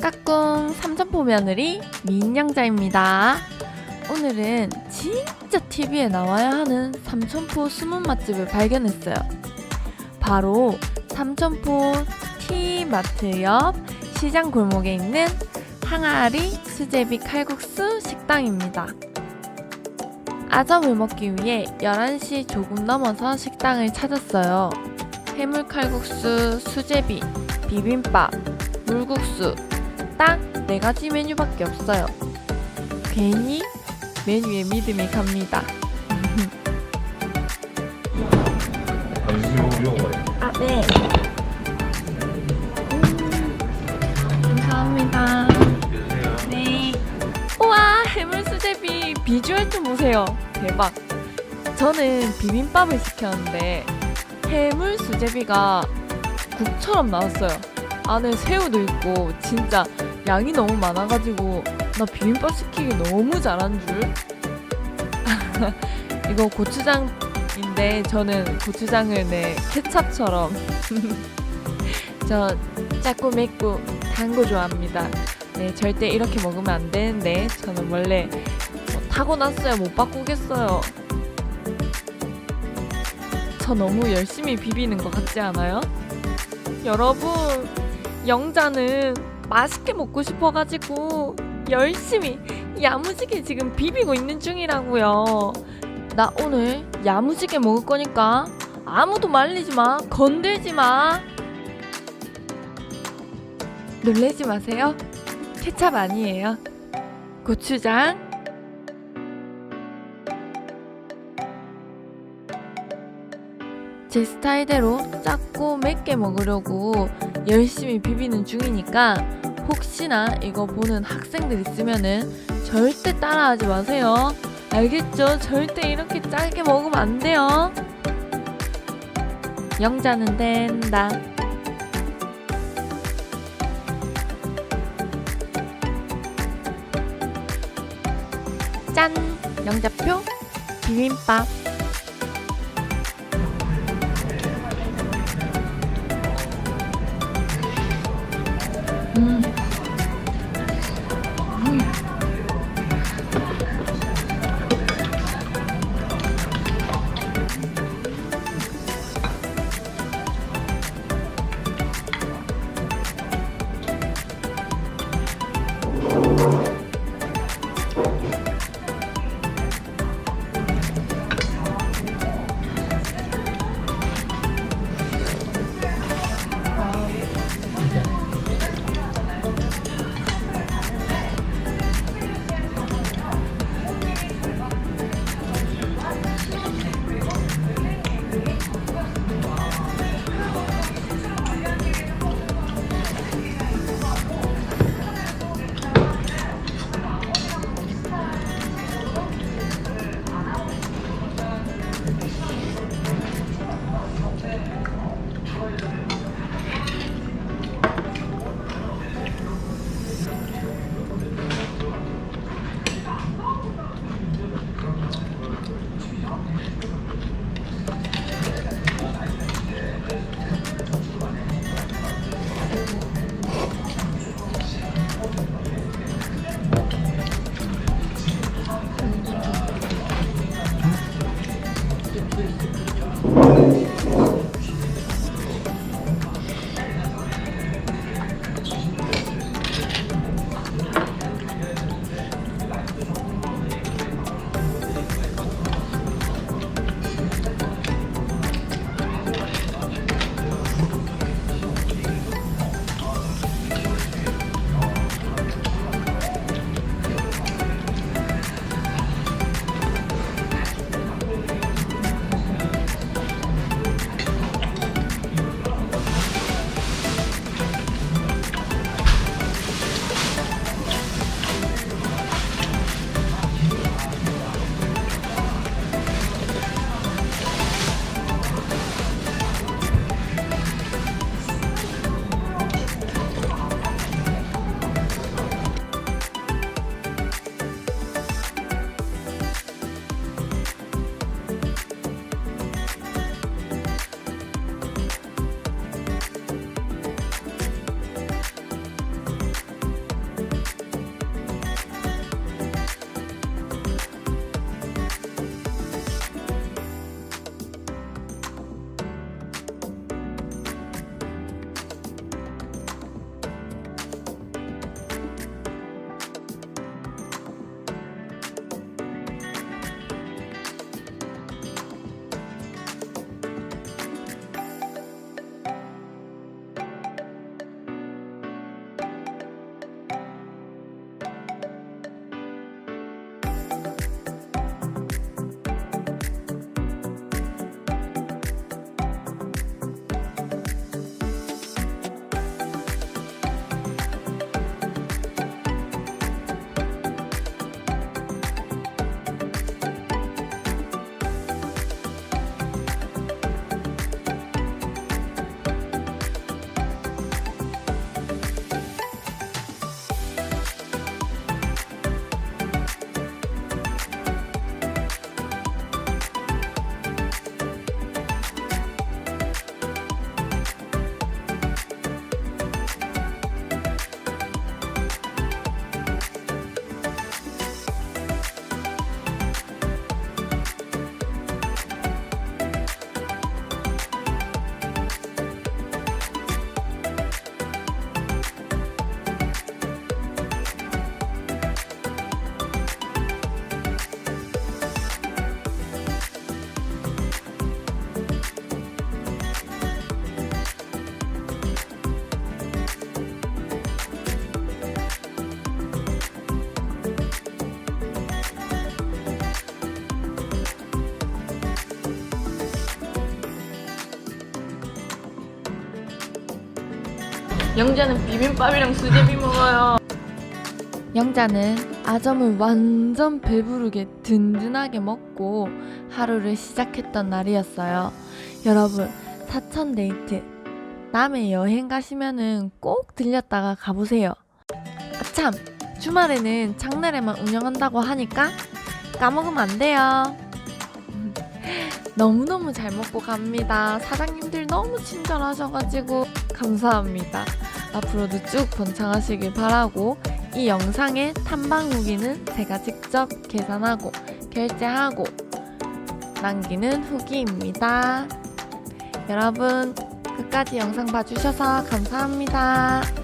까꿍 삼천포 며느리 민영자입니다. 오늘은 진짜 TV에 나와야 하는 삼천포 숨은 맛집을 발견했어요. 바로 삼천포 티마트 옆 시장 골목에 있는 항아리 수제비 칼국수 식당입니다. 아점을 먹기 위해 11시 조금 넘어서 식당을 찾았어요. 해물 칼국수, 수제비, 비빔밥, 물국수 딱 네 가지 메뉴밖에 없어요. 괜히 메뉴에 믿음이 갑니다. 아, 네. 감사합니다. 네. 우와, 해물 수제비 비주얼 좀 보세요. 대박. 저는 비빔밥을 시켰는데 해물 수제비가 국처럼 나왔어요. 안에 새우도 있고 진짜 양이 너무 많아가지고 나 비빔밥 시키기 너무 잘한 줄. 이거 고추장인데 저는 고추장을 내 케찹처럼 저 짜고 맵고 단 거 좋아합니다. 네, 절대 이렇게 먹으면 안 되는데 저는 원래 뭐 타고났어요. 못 바꾸겠어요. 저 너무 열심히 비비는 것 같지 않아요? 여러분, 영자는 맛있게 먹고 싶어가지고 열심히 야무지게 지금 비비고 있는 중이라고요. 나 오늘 야무지게 먹을 거니까 아무도 말리지 마, 건들지 마. 놀래지 마세요. 케찹 아니에요. 고추장. 제 스타일대로 작고 맵게 먹으려고 열심히 비비는 중이니까 혹시나 이거 보는 학생들 있으면은 절대 따라하지 마세요. 알겠죠? 절대 이렇게 짜게 먹으면 안 돼요. 영자는 된다. 짠! 영자표 비빔밥. Mm-hmm. 영자는 비빔밥이랑 수제비 먹어요. 영자는 아점을 완전 배부르게 든든하게 먹고 하루를 시작했던 날이었어요. 여러분, 사천 데이트. 남해 여행 가시면은 꼭 들렸다가 가보세요. 아 참, 주말에는 장날에만 운영한다고 하니까 까먹으면 안 돼요. 너무너무 잘 먹고 갑니다. 사장님들 너무 친절하셔가지고 감사합니다. 앞으로도 쭉 번창하시길 바라고 이 영상의 탐방 후기는 제가 직접 계산하고 결제하고 남기는 후기입니다. 여러분 끝까지 영상 봐주셔서 감사합니다.